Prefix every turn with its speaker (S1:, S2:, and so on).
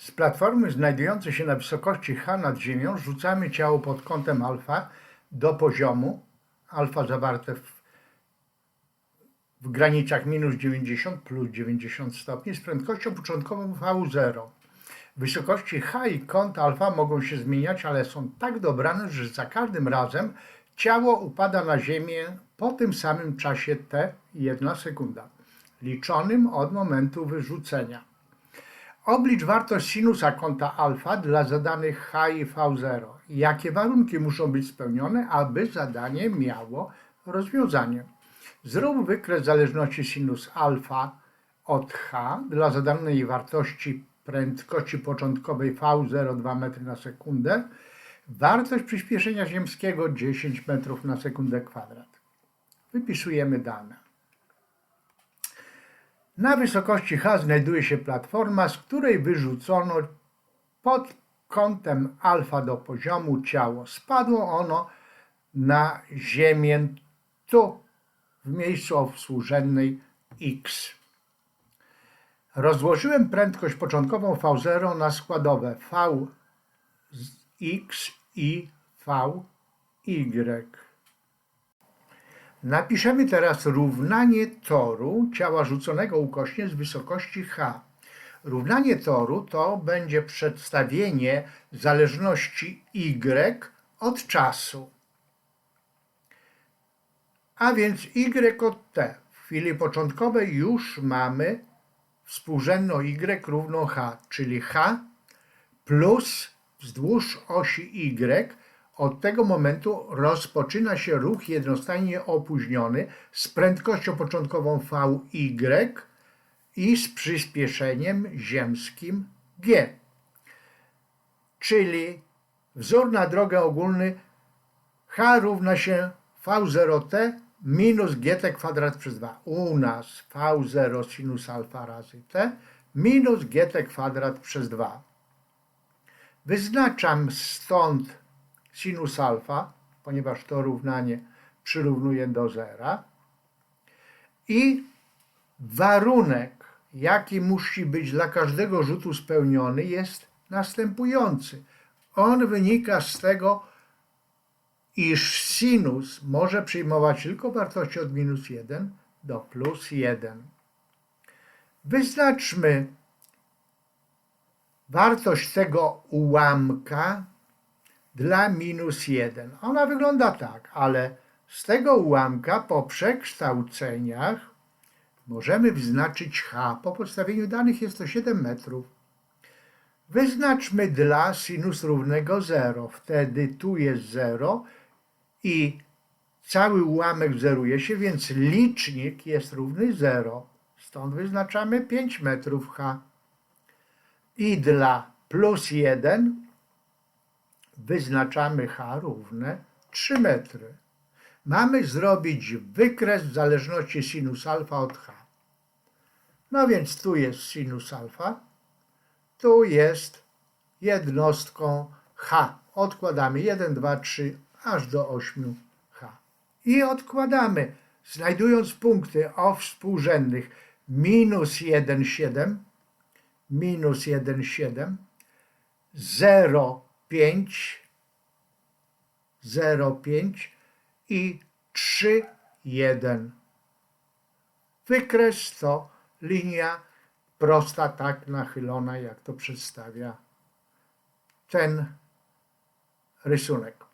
S1: Z platformy znajdującej się na wysokości h nad ziemią rzucamy ciało pod kątem alfa do poziomu alfa zawarte w, w granicach minus 90 plus 90 stopni z prędkością początkową v0. Wysokości h i kąt alfa mogą się zmieniać, ale są tak dobrane, że za każdym razem ciało upada na ziemię po tym samym czasie t 1 sekunda, liczonym od momentu wyrzucenia. Oblicz wartość sinusa kąta alfa dla zadanych h i v0. Jakie warunki muszą być spełnione, aby zadanie miało rozwiązanie? Zrób wykres zależności sinus alfa od h dla zadanej wartości prędkości początkowej v0 2 metry na sekundę. Wartość przyspieszenia ziemskiego 10 metrów na sekundę kwadrat. Wypisujemy dane. Na wysokości H znajduje się platforma, z której wyrzucono pod kątem alfa do poziomu ciało. Spadło ono na ziemię tu, w miejscu o współrzędnej x. Rozłożyłem prędkość początkową V0 na składowe Vx i Vy. Napiszemy teraz równanie toru ciała rzuconego ukośnie z wysokości h. Równanie toru to będzie przedstawienie zależności y od czasu. A więc y od t. W chwili początkowej już mamy współrzędną y równą h, czyli h plus wzdłuż osi y od tego momentu rozpoczyna się ruch jednostajnie opóźniony z prędkością początkową Vy i z przyspieszeniem ziemskim g. Czyli wzór na drogę ogólny h równa się v0t minus gt kwadrat przez 2. U nas v0 sinus alfa razy t minus gt kwadrat przez 2. Wyznaczam stąd sinus alfa, ponieważ to równanie przyrównuje do zera. I warunek, jaki musi być dla każdego rzutu spełniony, jest następujący. On wynika z tego, iż sinus może przyjmować tylko wartości od minus 1 do plus 1. Wyznaczmy wartość tego ułamka dla minus 1. Ona wygląda tak, ale z tego ułamka po przekształceniach możemy wyznaczyć h. Po podstawieniu danych jest to 7 metrów. Wyznaczmy dla sinus równego 0. Wtedy tu jest 0 i cały ułamek zeruje się, więc licznik jest równy 0. Stąd wyznaczamy 5 metrów h. I dla plus 1 wyznaczamy h równe 3 metry. Mamy zrobić wykres w zależności sinus alfa od h. No więc tu jest sinus alfa, tu jest jednostką h. Odkładamy 1, 2, 3, aż do 8 h. I odkładamy, znajdując punkty o współrzędnych minus 1,7, minus 1,7, 0, 5, 0, 5 i 3, 1. Wykres to linia prosta, tak nachylona, jak to przedstawia ten rysunek.